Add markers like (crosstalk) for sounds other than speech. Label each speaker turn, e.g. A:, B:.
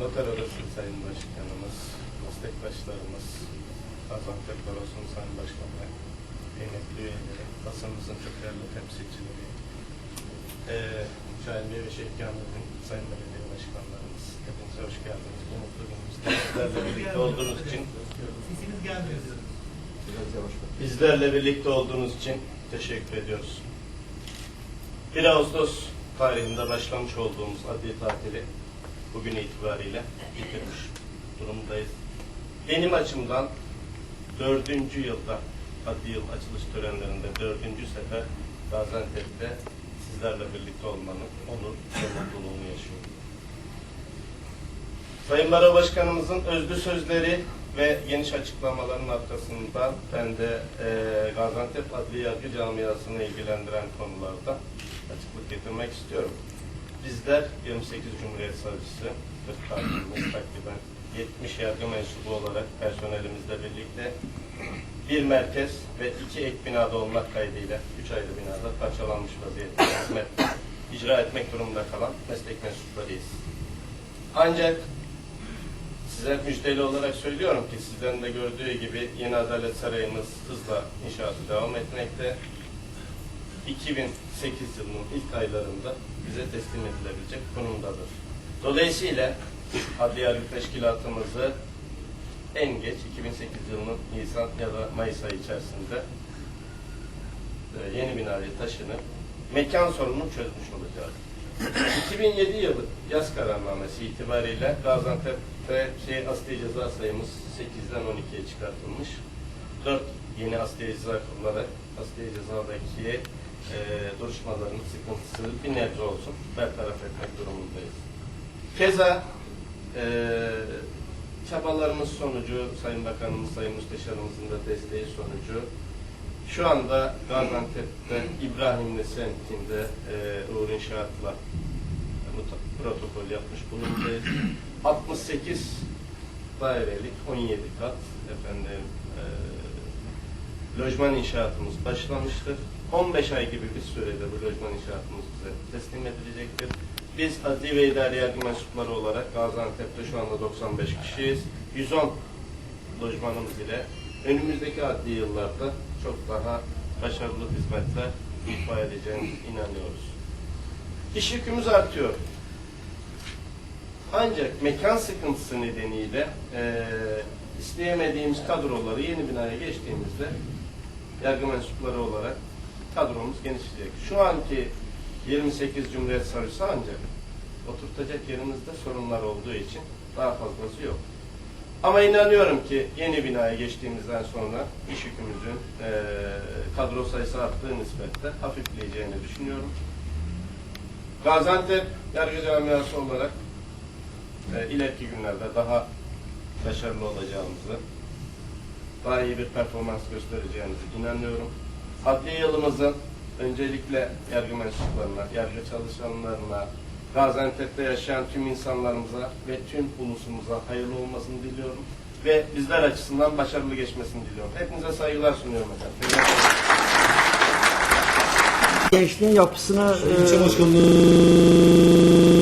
A: Noter Odası Sayın Başkanımız, meslektaşlarımız, Gaziantep Barosu'nun Sayın Başkanı, kıymetli üyeleri, basınımızın çok değerli temsilcileri, eee Şahin Bey ve Şeyh Kamil'in Sayın Belediye Başkanlarımız, hepinize hoş geldiniz. Bu mutlu günümüzde bizlerle birlikte olduğunuz için,
B: Sesiniz gelmiyor.
A: bizlerle birlikte olduğunuz için teşekkür ediyoruz. 1 Ağustos tarihinde başlamış olduğumuz adli tatili bugün itibariyle bitirmiş durumdayız. Benim açımdan dördüncü yılda adli yıl açılış törenlerinde dördüncü sefer Gaziantep'te sizlerle birlikte olmanın onur ve mutluluğunu yaşıyorum. Sayın Baro Başkanımızın özlü sözleri ve geniş açıklamaların arkasından ben de eee Gaziantep Adli Yargı Camiası'nı ilgilendiren konularda açıklık getirmek istiyorum. Bizler 28 Cumhuriyet Savcısı, 40 takibimiz takriben 70 yargı mensubu olarak personelimizle birlikte bir merkez ve iki ek binada olmak kaydıyla üç ayrı binada parçalanmış vaziyette hizmet icra etmek durumunda kalan meslek mensuplarıyız. Ancak size müjdeli olarak söylüyorum ki sizden de gördüğü gibi yeni Adalet Sarayımız hızla inşaatı devam etmekte. 2008 yılının ilk aylarında bize teslim edilebilecek konumdadır. Dolayısıyla Adli Yargı Teşkilatımızı en geç 2008 yılının Nisan ya da Mayıs ayı içerisinde e, yeni binaya taşınıp mekan sorununu çözmüş olacağız. 2007 yılı yaz kararnamesi itibariyle Gaziantep'te şey asli ceza sayımız 8'den 12'ye çıkartılmış. 4 yeni asli ceza kurularak asli cezadaki e, duruşmaların sıkıntısı bir nebze olsun bertaraf etmek durumundayız. Keza e, çabalarımız sonucu, Sayın Bakanımız, Sayın Müsteşarımızın da desteği sonucu şu anda Gaziantep'te İbrahimli semtinde e, Uğur İnşaat'la protokol yapmış bulunduğundayız. 68 (clears throat) dairelik 17 kat efendim lojman inşaatımız başlamıştır. 15 ay gibi bir sürede bu lojman inşaatımız bize teslim edilecektir. Biz adli ve idari yargı mensupları olarak Gaziantep'te şu anda 95 kişiyiz. 110 lojmanımız ile önümüzdeki adli yıllarda çok daha başarılı hizmetler ifa edeceğimize inanıyoruz. İş yükümüz artıyor. Ancak mekan sıkıntısı nedeniyle eee isteyemediğimiz kadroları yeni binaya geçtiğimizde yargı mensupları olarak kadromuz genişleyecek. Şu anki 28 Cumhuriyet Savcısı ancak oturtacak yerimizde sorunlar olduğu için daha fazlası yok. Ama inanıyorum ki yeni binaya geçtiğimizden sonra iş yükümüzün eee kadro sayısı arttığı nispetle hafifleyeceğini düşünüyorum. Gaziantep Yargı Camiası olarak e, ileriki günlerde daha başarılı olacağımızı, daha iyi bir performans göstereceğimize inanıyorum. Adli yılımızın öncelikle yargı mensuplarına, yargı çalışanlarına, Gaziantep'te yaşayan tüm insanlarımıza ve tüm ulusumuza hayırlı olmasını diliyorum. Ve bizler açısından başarılı geçmesini diliyorum. Hepinize saygılar sunuyorum efendim.
C: Gençliğin yapısını e,
D: İlçe başkanlığı